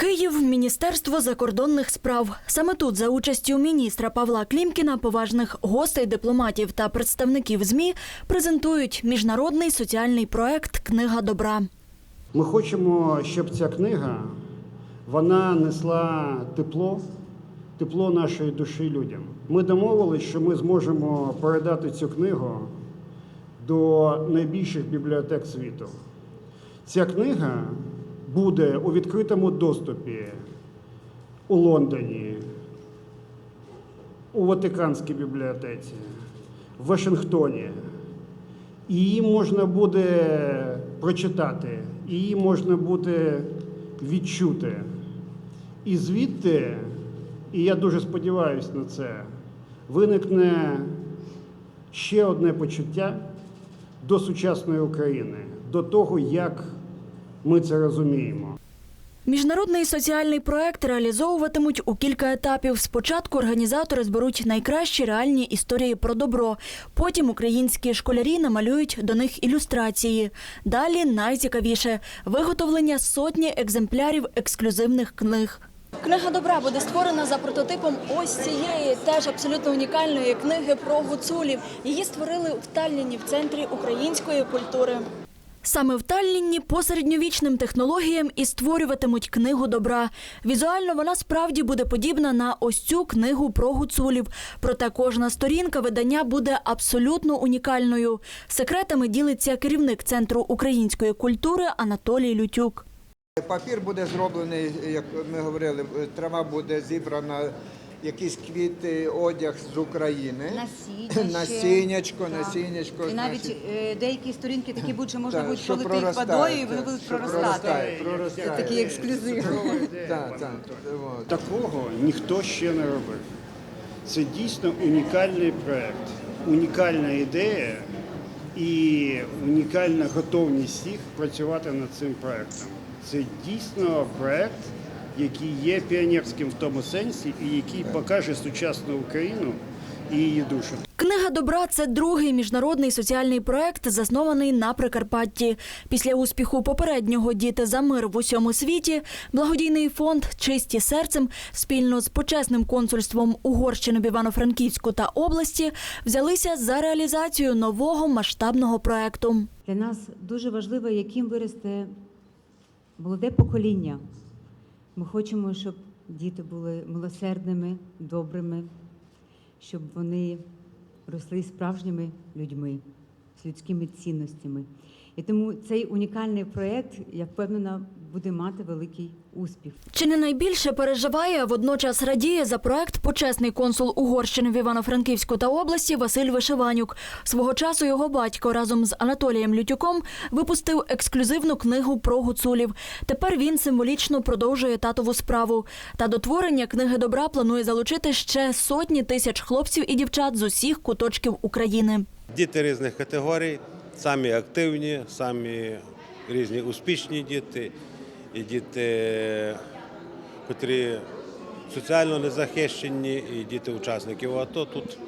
Київ, Міністерство закордонних справ. Саме тут, за участю міністра Павла Клімкіна, поважних гостей, дипломатів та представників ЗМІ презентують міжнародний соціальний проект Книга добра. Ми хочемо, щоб ця книга вона несла тепло, тепло нашої душі людям. Ми домовилися, що ми зможемо передати цю книгу до найбільших бібліотек світу. Ця книга буде у відкритому доступі у Лондоні, у Ватиканській бібліотеці, в Вашингтоні. Її можна буде прочитати, її можна буде відчути. І звідти, і я дуже сподіваюся на це, виникне ще одне почуття до сучасної України, до того, як ми це розуміємо. Міжнародний соціальний проект реалізовуватимуть у кілька етапів. Спочатку організатори зберуть найкращі реальні історії про добро. Потім українські школярі намалюють до них ілюстрації. Далі найцікавіше виготовлення сотні екземплярів ексклюзивних книг. Книга добра буде створена за прототипом ось цієї теж абсолютно унікальної книги про гуцулів. Її створили в Талліні в центрі української культури. Саме в Таллінні по середньовічним технологіям і створюватимуть книгу добра. Візуально вона справді буде подібна на ось цю книгу про гуцулів. Проте кожна сторінка видання буде абсолютно унікальною. Секретами ділиться керівник центру української культури Анатолій Лютюк. Папір буде зроблений, як ми говорили, трава буде зібрана, якісь квіти, одяг з України. Насіння Насіннячко, ще. насіннячко. І навіть значить, е, деякі сторінки такі будуть, що можна так, буде що полити їх проростає, водою, і вони так, будуть що проростати. проростає, Це такий ексклюзив. Так, так. от. Такого ніхто ще не робив. Це дійсно унікальний проєкт, унікальна ідея і унікальна готовність всіх працювати над цим проєктом. Це дійсно проєкт, який є піонерським в тому сенсі і який покаже сучасну Україну і її душу. Книга добра це другий міжнародний соціальний проект, заснований на Прикарпатті. Після успіху попереднього Діти за мир в усьому світі благодійний фонд Чисті серцем спільно з почесним консульством Угорщини в Івано-Франківську та області взялися за реалізацію нового масштабного проекту. Для нас дуже важливо, яким виросте молоде покоління. Ми хочемо, щоб діти були милосердними, добрими, щоб вони росли справжніми людьми, з людськими цінностями. І тому цей унікальний проєкт, я впевнена, буде мати великий успіх. Чи не найбільше переживає, а водночас радіє за проект почесний консул Угорщини в Івано-Франківську та області Василь Вишиванюк. Свого часу його батько разом з Анатолієм Лютюком випустив ексклюзивну книгу про гуцулів. Тепер він символічно продовжує татову справу. Та до творення книги добра планує залучити ще сотні тисяч хлопців і дівчат з усіх куточків України. Діти різних категорій, самі активні, самі різні успішні діти, і діти, котрі соціально незахищені, і діти учасників АТО. Тут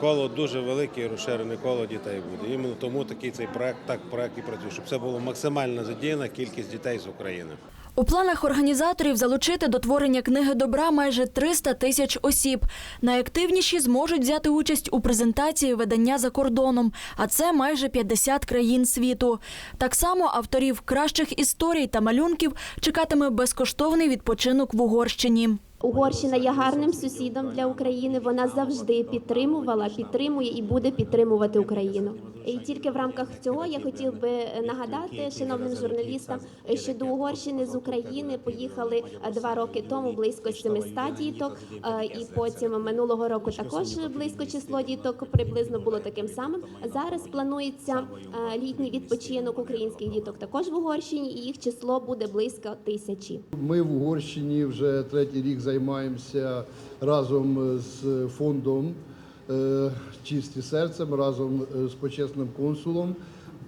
коло дуже велике, розширене коло дітей буде. Іменно тому такий цей проект, так проект і працює, щоб це було максимально задіяна кількість дітей з України. У планах організаторів залучити до творення книги добра майже 300 тисяч осіб. Найактивніші зможуть взяти участь у презентації видання за кордоном, а це майже 50 країн світу. Так само авторів кращих історій та малюнків чекатиме безкоштовний відпочинок в Угорщині. Угорщина є гарним сусідом для України. Вона завжди підтримувала, підтримує і буде підтримувати Україну. І тільки в рамках цього я хотів би нагадати шановним журналістам, що до Угорщини з України поїхали два роки тому близько 700 діток, е, і потім минулого року також близько число діток приблизно було таким самим. Зараз планується е, літній відпочинок українських діток також в Угорщині, і їх число буде близько тисячі. Ми в Угорщині вже третій рік займаємося разом з фондом Чисті серцем, разом з почесним консулом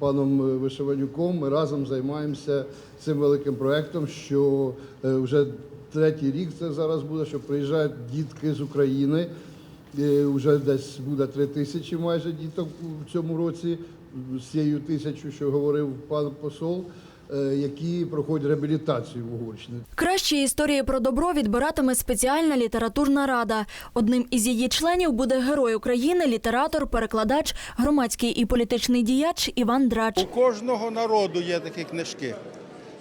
паном Вишиванюком. Ми разом займаємося цим великим проектом, що е, вже третій рік це зараз буде, що приїжджають дітки з України. Е, Вже десь буде три тисячі майже діток у цьому році з цією тисячу, що говорив пан посол. Е, які проходять реабілітацію в Угорщині. Кращі історії про добро відбиратиме спеціальна літературна рада. Одним із її членів буде герой України, літератор, перекладач, громадський і політичний діяч Іван Драч. У кожного народу є такі книжки.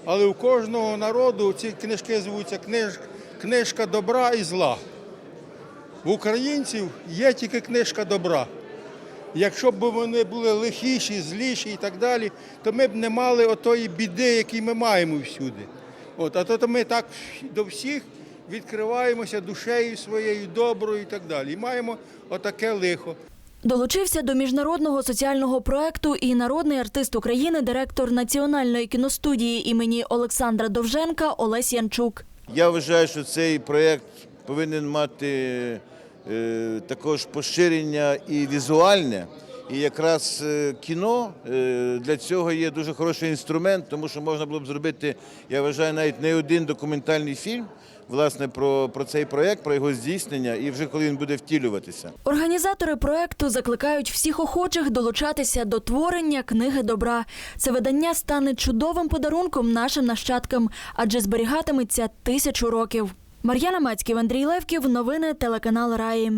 Але у кожного народу ці книжки звуться книж, книжка добра і зла. В українців є тільки книжка добра. Якщо б вони були лихіші, зліші і так далі, то ми б не мали отої біди, які ми маємо всюди. От, а то, то ми так до всіх відкриваємося душею своєю доброю і так далі. І маємо отаке лихо. Долучився до міжнародного соціального проекту і народний артист України, директор Національної кіностудії імені Олександра Довженка Олесь Янчук. Я вважаю, що цей проєкт повинен мати також поширення і візуальне. І якраз е, кіно е, для цього є дуже хороший інструмент, тому що можна було б зробити, я вважаю, навіть не один документальний фільм власне про, про цей проєкт, про його здійснення, і вже коли він буде втілюватися. Організатори проекту закликають всіх охочих долучатися до творення книги добра. Це видання стане чудовим подарунком нашим нащадкам, адже зберігатиметься тисячу років. Мар'яна Мацьків, Андрій Левків, новини телеканал Раї.